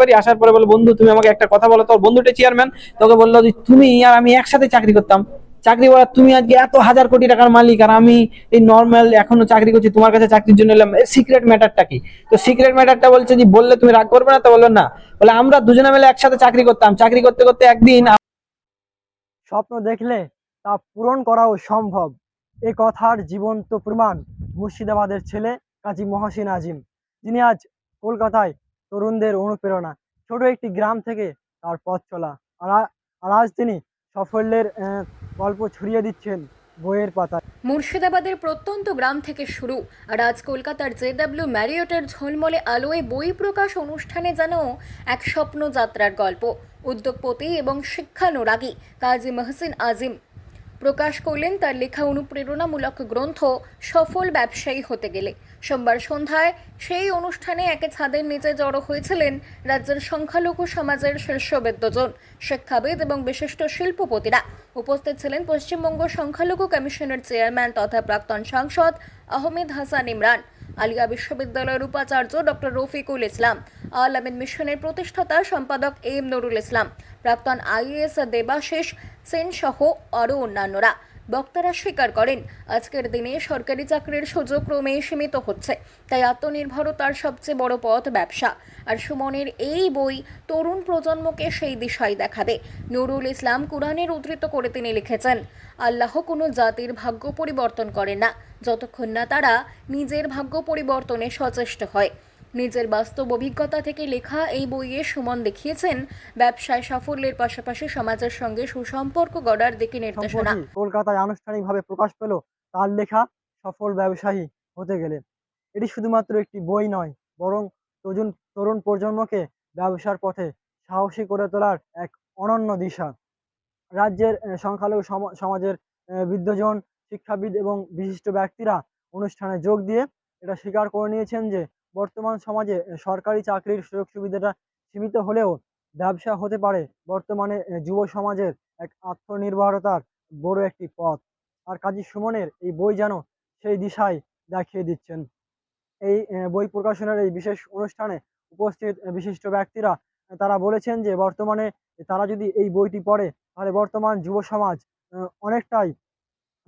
বাড়ি আসার পরে বলে, বন্ধু, তুমি আমাকে একটা কথা বলো, তোর বন্ধুটা চেয়ারম্যান তোকে বলল যে, তুমি আর আমি একসাথে চাকরি করতাম। চাকরি করা তুমি আজকে এত হাজার কোটি টাকার মালিক, আর আমি এই নর্মাল এখনও চাকরি করছি, তোমার কাছে চাকরির জন্য এলাম। সিক্রেট ম্যাটারটা কি? তো সিক্রেট ম্যাটারটা বলছে যে, বললে তুমি রাগ করবে না? তো বলল, না। বলে, আমরা দুজনে মিলে একসাথে চাকরি করতাম। চাকরি করতে করতে একদিন স্বপ্ন দেখলে তা পূরণ করাও সম্ভব। এ কথার জীবন্ত প্রমাণ মুর্শিদাবাদের ছেলে কাজী মহাসিন আজিম, যিনি আজ কলকাতায় তরুণদের অনুপ্রেরণা। ছোট একটি গ্রাম থেকে তার পথ চলা। আর আজ তিনি সাফল্যের গল্প ছড়িয়ে দিচ্ছেন বইয়ের পাতা মুর্শিদাবাদের প্রত্যন্ত গ্রাম থেকে শুরু। আর আজ কলকাতার জে জেডাব্লিউ ম্যারিয়টের ঝলমলে আলোয় বই প্রকাশ অনুষ্ঠানে যেন এক স্বপ্ন যাত্রার গল্প। উদ্যোগপতি এবং শিক্ষানুরাগী কাজী মহসিন আজিম প্রকাশ করলেন তার লেখা অনুপ্রেরণামূলক গ্রন্থ সফল ব্যবসায়ী হতে গেলে। সোমবার সন্ধ্যায় সেই অনুষ্ঠানে একে ছাদের নিচে জড়ো হয়েছিলেন রাজ্যের সংখ্যালঘু সমাজের শীর্ষবেদ্যজন শিক্ষাবিদ এবং বিশিষ্ট শিল্পপতিরা। উপস্থিত ছিলেন পশ্চিমবঙ্গ সংখ্যালঘু কমিশনের চেয়ারম্যান তথা প্রাক্তন সাংসদ আহমেদ হাসান ইমরান। আলিয়া বিশ্ববিদ্যালয়ের উপাচার্য ডক্টর রফিকুল ইসলাম আল আমিন মিশনের প্রতিষ্ঠাতা সম্পাদক এম নুরুল ইসলাম, প্রাক্তন আইএএস দেবাশিস সেন সহ আরও অন্যান্যরা। বক্তারা স্বীকার করেন, আজকের দিনে সরকারি চাকরির সুযোগ ক্রমেই সীমিত হচ্ছে, তাই আত্মনির্ভরতার সবচেয়ে বড় পথ ব্যবসা। আর সুমনের এই বই তরুণ প্রজন্মকে সেই দিশাই দেখাবে। নুরুল ইসলাম কোরআনের উদ্ধৃত করে তিনি লিখেছেন, আল্লাহ কোনো জাতির ভাগ্য পরিবর্তন করে না। যতক্ষণ না তারা নিজের ভাগ্য পরিবর্তনে সচেষ্ট হয়। নিজের বাস্তব অভিজ্ঞতা থেকে লেখা এই বইয়ে সুমন দেখিয়েছেন, ব্যবসায় সাফল্যের পাশাপাশি সমাজের সঙ্গে সুসম্পর্ক গড়ার দিকে নির্দেশনা। কলকাতায় আনুষ্ঠানিকভাবে প্রকাশ পেল, তার লেখা সফল ব্যবসায়ী হতে গেলে। এটি শুধুমাত্র একটি বই নয়, বরং তরুণ তরুণ প্রজন্মকে ব্যবসার পথে সাহসী করে তোলার এক অনন্য দিশা। রাজ্যের সংখ্যালঘু সম- সমাজের বৃদ্ধজন, শিক্ষাবিদ এবং বিশিষ্ট ব্যক্তিরা অনুষ্ঠানে যোগ দিয়ে এটা স্বীকার করে নিয়েছেন যে বর্তমান সমাজে সরকারি চাকরির সুযোগ সুবিধাটা সীমিত হলেও ব্যবসা হতে পারে। বর্তমানে যুব সমাজের এক আত্মনির্ভরতার বড় একটি পথ। আর কাজী সুমনের এই বই যেন সেই দিশায় দেখিয়ে দিচ্ছেন। এই বই প্রকাশনের এই বিশেষ অনুষ্ঠানে উপস্থিত বিশিষ্ট ব্যক্তিরা তারা বলেছেন যে, বর্তমানে তারা যদি এই বইটি পড়ে, তাহলে বর্তমান যুব সমাজ অনেকটাই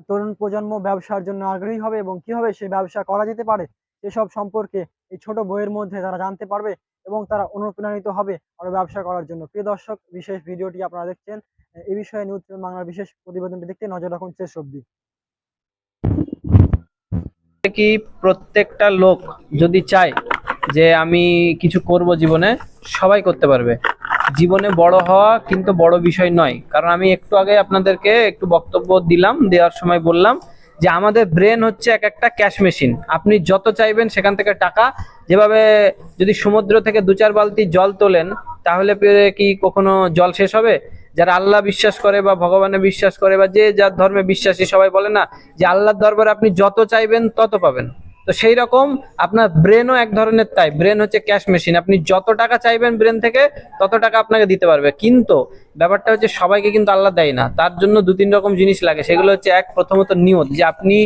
তরুণ প্রজন্ম ব্যবসার জন্য আগ্রহী হবে এবং কীভাবে সেই ব্যবসা করা যেতে পারে, সেসব সম্পর্কে এই ছোট বইয়ের মধ্যে তারা জানতে পারবে এবং তারা অনুপ্রাণিত হবে আরও ব্যবসা করার জন্য। প্রিয় দর্শক, বিশেষ ভিডিওটি আপনারা দেখছেন এই বিষয়ে নিউজ বাংলার বিশেষ প্রতিবেদনটি দেখতে নজর রাখুন শেষ অবধি। কি প্রত্যেকটা লোক যদি চায় যে আমি কিছু করব জীবনে, সবাই করতে পারবে। জীবনে বড় হওয়া কিন্তু বড় বিষয় নয়। কারণ আমি একটু আগে আপনাদেরকে একটু বক্তব্য দিলাম, দেওয়ার সময় বললাম যে আমাদের ব্রেন হচ্ছে এক একটা ক্যাশ মেশিন আপনি যত চাইবেন সেখান থেকে টাকা। যেভাবে যদি সমুদ্র থেকে দু চার বালতি জল তোলেন, তাহলে কি কখনো জল শেষ হবে? যারা আল্লাহ বিশ্বাস করে বা ভগবানে বিশ্বাস করে বা যে যার ধর্মে বিশ্বাসী সবাই বলে না, যে আল্লাহর দরবারে আপনি যত চাইবেন তত পাবেন। তো সেই রকম আপনার ব্রেনও এক ধরনের তাই। ব্রেন হচ্ছে ক্যাশ মেশিন আপনি যত টাকা চাইবেন ব্রেন থেকে, তত টাকা আপনাকে দিতে পারবে। কিন্তু ব্যাপারটা হচ্ছে সবাইকে কিন্তু আল্লাহ দেয় না। তার জন্য দু তিন রকম জিনিস লাগে। সেগুলো হচ্ছে এক, প্রথমত নিয়ত। যে আপনি,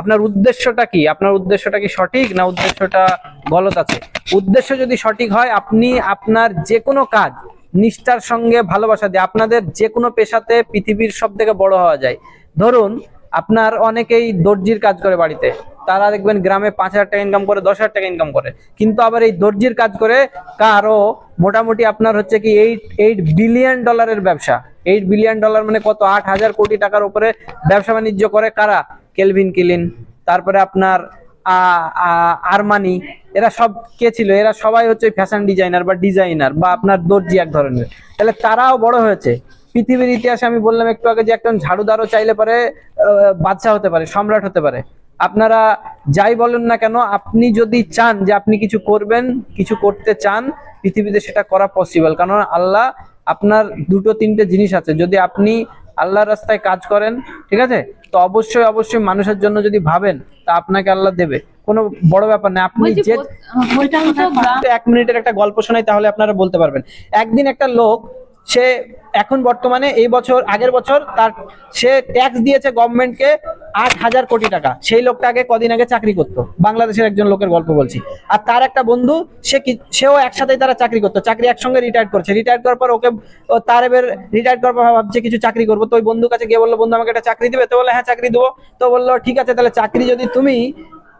আপনার উদ্দেশ্যটা কি? আপনার উদ্দেশ্যটা কি সঠিক না উদ্দেশ্যটা গলত আছে? উদ্দেশ্য যদি সঠিক হয়, আপনি আপনার যে কোনো কাজ নিষ্ঠার সঙ্গে ভালোবাসা দিয়ে, আপনাদের যে কোনো পেশাতে পৃথিবীর সব থেকে বড় হওয়া যায়। ধরুন আপনার অনেকেই দর্জির কাজ করে বাড়িতে। তারা দেখবেন গ্রামে পাঁচ হাজার টাকা ইনকাম করে, দশ হাজার টাকা ইনকাম করে। কিন্তু আবার এই দর্জির কাজ করে কারও মোটামুটি আপনার হচ্ছে কি এইট এইট বিলিয়ন ডলারের ব্যবসা। এইট বিলিয়ন ডলার মানে কত? আট হাজার কোটি টাকার উপরে ব্যবসা বাণিজ্য করে কারা? কেলভিন, কিলিন, তারপরে আপনার আরমানি। এরা সব কে ছিল? এরা সবাই হচ্ছে ফ্যাশন ডিজাইনার বা ডিজাইনার বা আপনার দর্জি এক ধরনের। তাহলে তারাও বড় হয়েছে। পৃথিবীর ইতিহাসে আমি বললাম একটু আগে যে একজন ঝাড়ুদারও চাইলে পারে আহ, বাদশা হতে পারে সম্রাট হতে পারে। আপনারা যাই বলেন না কেন আপনি যদি চান যে আপনি কিছু করবেন কিছু করতে চান পৃথিবীতে সেটা করা পসিবল কারণ আল্লাহ আপনার দুটো তিনটে জিনিস আছে। যদি আপনি আল্লাহর রাস্তায় কাজ করেন ঠিক আছে? তো অবশ্যই অবশ্যই মানুষের জন্য যদি ভাবেন তা আপনাকে আল্লাহ দেবে। কোনো বড় ব্যাপার না আপনি যে এক মিনিটের একটা গল্প শোনাই তাহলে আপনারা বলতে পারবেন। একদিন একটা লোক সে এখন বর্তমানে এই বছর, আগের বছর তার, সে ট্যাক্স দিয়েছে গভর্নমেন্টকে আট হাজার কোটি টাকা। সেই লোকটা আগে কদিন আগে চাকরি করতো। বাংলাদেশের একজন লোকের গল্প বলছি। আর তার একটা বন্ধু, সে কি, সেও একসাথেই তারা চাকরি করতো। চাকরি একসঙ্গে রিটায়ার করছে। রিটায়ার করার পর ওকে তার এবার রিটায়ার করার পর ভাবছে কিছু চাকরি করব। তো ওই বন্ধুর কাছে গিয়ে বলল, বন্ধু, আমাকে একটা চাকরি দিবে? তো বলল হ্যাঁ চাকরি দেবো। তো বলল, ঠিক আছে, তাহলে চাকরি যদি তুমি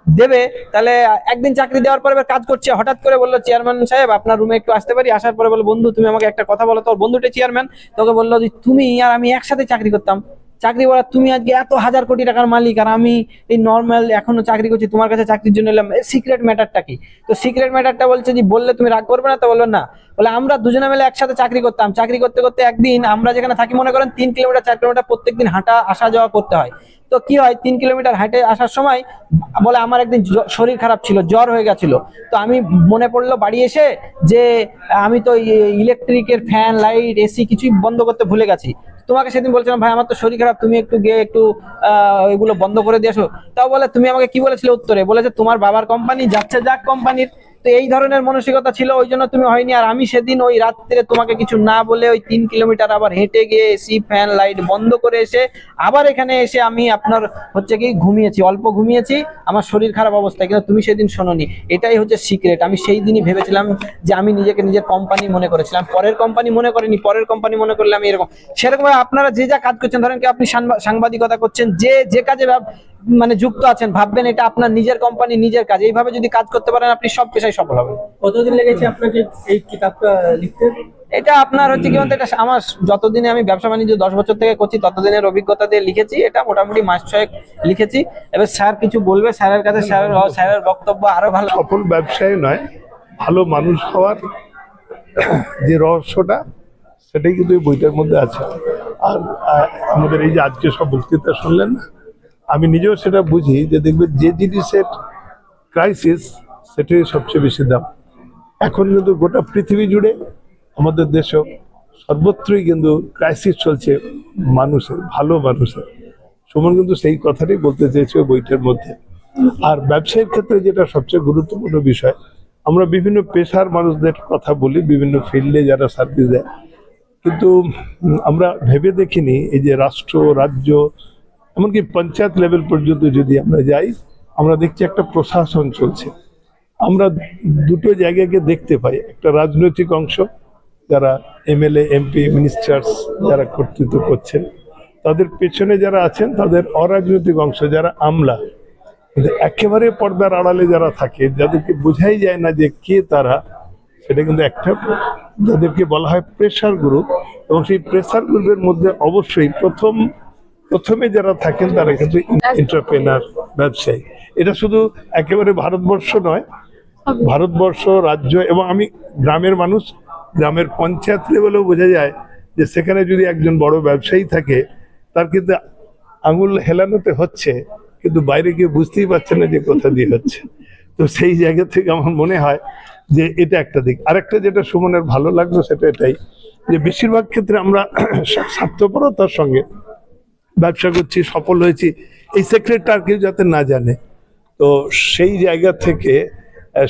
দেবে, তাহলে একদিন চাকরি দেওয়ার পর কাজ করছে, হঠাৎ করে বলল চেয়ারম্যান সাহেব, আপনার রুমে একটু আসতে পারি? আসার পরে বলল, বন্ধু, তুমি আমাকে একটা কথা বলো, তোর বন্ধুটা চেয়ারম্যান তোকে বলল যে, তুমি আর আমি একসাথে চাকরি করতাম। চাকরি করার, তুমি আজকে এত হাজার কোটি টাকার মালিক আর আমি এই নর্মাল এখনও চাকরি করছি, তোমার কাছে চাকরির জন্য এলাম। সিক্রেট ম্যাটারটা কি? তো সিক্রেট ম্যাটারটা বলছে যে, বললে তুমি রাগ করবে না তো বলল না। বলে আমরা দুজনে মিলে একসাথে চাকরি করতাম। চাকরি করতে করতে একদিন আমরা যেখানে থাকি, মনে করেন তিন কিলোমিটার, চার কিলোমিটার প্রত্যেকদিন হাঁটা, আসা, যাওয়া করতে হয়। তো কি হয়? তিন কিলোমিটার হাঁটে আসার সময় বলে আমার একদিন শরীর খারাপ ছিল, জ্বর হয়ে গেছিল। তো আমি মনে পড়ল বাড়ি এসে যে, আমি তো ইলেকট্রিকের ফ্যান লাইট এসি কিছুই বন্ধ করতে ভুলে গেছি। তোমাকে সেদিন বলছিলাম, ভাই, আমার তো শরীর খারাপ, তুমি একটু গিয়ে একটু ওইগুলো বন্ধ করে দিয়ে আসো। তাও বলে, তুমি আমাকে কি বলেছিলে উত্তরে? বলেছে তোমার বাবার কোম্পানি যাচ্ছে যাক কোম্পানির তো এই ধরনের মানসিকতা ছিল, ওই জন্য তুমি হয়নি। আর আমি সেদিন ওই রাত্রে তোমাকে কিছু না বলে ওই তিন কিলোমিটার আবার হেঁটে গিয়ে এসি ফ্যান লাইট বন্ধ করে এসে আবার এখানে এসে আমি আপনার হচ্ছে কি ঘুমিয়েছি, অল্প ঘুমিয়েছি, আমার শরীর খারাপ অবস্থায় কিন্তু তুমি সেদিন শোনোনি। এটাই হচ্ছে সিক্রেট আমি সেই দিনই ভেবেছিলাম যে আমি নিজেকে নিজের কোম্পানি মনে করেছিলাম। পরের কোম্পানি মনে করিনি, পরের কোম্পানি মনে করলে আমি এরকম। সেরকম আপনারা যে যা কাজ করছেন, ধরেন কি আপনি সাংবাদিকতা করছেন, যে যে কাজে মানে যুক্ত আছেন ভাববেন এটা আপনার নিজের কোম্পানি নিজের কাজ। এইভাবে যদি কাজ করতে পারেন আপনি সব পেশায় সফল হবেন। কতদিন লেগেছে আপনাকে এই কিতাবটা লিখতে? এটা আপনার হচ্ছে কি বলতে এটা আমার যতদিনে আমি ব্যবসা বাণিজ্য দশ বছর থেকে করছি ততদিনের অভিজ্ঞতা দিয়ে লিখেছি। এটা মোটামুটি মাস ছয়েক লিখেছি। এবার স্যার কিছু বলবে স্যারের কাছে স্যারের স্যারের বক্তব্য আরও ভালো। সফল ব্যবসায়ী নয় ভালো মানুষ হওয়ার যে রহস্যটা সেটাই কিন্তু এই বইটার মধ্যে আছে। আর আমাদের এই যে আজকে সব বক্তৃতা শুনলেন না আমি নিজেও সেটা বুঝি যে দেখবে যে জিনিসের ক্রাইসিস সেটাই সবচেয়ে বেশি দাম। এখন কিন্তু গোটা পৃথিবী জুড়ে, আমাদের দেশেও সর্বত্রই কিন্তু ক্রাইসিস চলছে মানুষের, ভালো মানুষের। সুমন কিন্তু সেই কথাটাই বলতে চেয়েছে বইটার মধ্যে। আর ব্যবসায়ের ক্ষেত্রে যেটা সবচেয়ে গুরুত্বপূর্ণ বিষয়, আমরা বিভিন্ন পেশার মানুষদের কথা বলি, বিভিন্ন ফিল্ডে যারা সার্ভিস দেয়। কিন্তু আমরা ভেবে দেখিনি এই যে রাষ্ট্র, রাজ্য এমনকি পঞ্চায়েত লেভেল পর্যন্ত যদি আমরা যাই, আমরা দেখছি একটা প্রশাসন চলছে। আমরা দুটো জায়গাকে দেখতে পাই। একটা রাজনৈতিক অংশ, যারা এমএলএ, এমপি মিনিস্টার্স যারা কর্তৃত্ব করছেন, তাদের পেছনে যারা আছেন, তাদের অরাজনৈতিক অংশ যারা আমলা, কিন্তু একেবারে পর্দার আড়ালে যারা থাকে, যাদেরকে বোঝাই যায় না যে কে তারা, সেটা কিন্তু একটা, যাদেরকে বলা হয় প্রেশার গ্রুপ এবং সেই প্রেশার গ্রুপের মধ্যে অবশ্যই প্রথম প্রথমে যারা থাকেন তারা কিন্তু এন্টারপ্রেনার ব্যবসায়ী। এটা শুধু একেবারে ভারতবর্ষ নয় ভারতবর্ষ রাজ্য এবং আমি গ্রামের মানুষ গ্রামের পঞ্চায়েত লেভেলেও বোঝা যায় যে সেখানে যদি একজন বড় ব্যবসায়ী থাকে তার কিন্তু আঙুল হেলানোতে হচ্ছে কিন্তু বাইরে গিয়ে বুঝতেই পারছে না যে কোথা দিয়ে হচ্ছে। তো সেই জায়গা থেকে আমার মনে হয় যে এটা একটা দিক। আরেকটা যেটা সুমনের ভালো লাগল সেটা এটাই যে বেশিরভাগ ক্ষেত্রে আমরা স্বার্থপরতার সঙ্গে ব্যবসা করছি, সফল হয়েছি, এই সেক্রেটটা আর কেউ যাতে না জানে। তো সেই জায়গা থেকে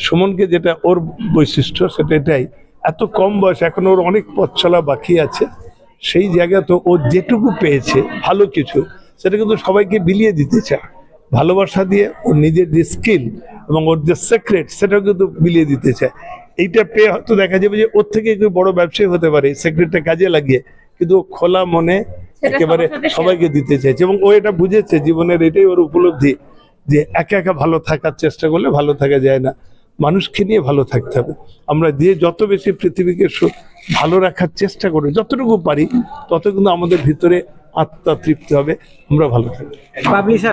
সুমনকে যেটা ওর বৈশিষ্ট্য, সেটা এটাই, এত কম বয়স, এখন ওর অনেক পথ চলা বাকি আছে, সেই জায়গা তো ও যেটুকু পেয়েছে, ভালো কিছু, সেটা কিন্তু সবাইকে বিলিয়ে দিতে চায়। ভালোবাসা দিয়ে ওর নিজের যে স্কিল এবং ওর যে সিক্রেট সেটাও কিন্তু বিলিয়ে দিতে চায়। এইটা পেয়ে হয়তো দেখা যাবে যে ওর থেকে কেউ বড় ব্যবসায়ী হতে পারে সিক্রেটটা কাজে লাগিয়ে, কিন্তু খোলা মনে একেবারে সবাইকে দিতে চাইছে এবং ও এটা বুঝেছে জীবনের এটাই ওর উপলব্ধি যে একা একা ভালো থাকার চেষ্টা করলে ভালো থাকা যায় না। মানুষকে নিয়ে ভালো থাকতে হবে। আমরা দিয়ে যত বেশি পৃথিবীকে ভালো রাখার চেষ্টা করি যতটুকু পারি তত কিন্তু আমাদের ভিতরে আত্মা তৃপ্তি হবে আমরা ভালো থাকব।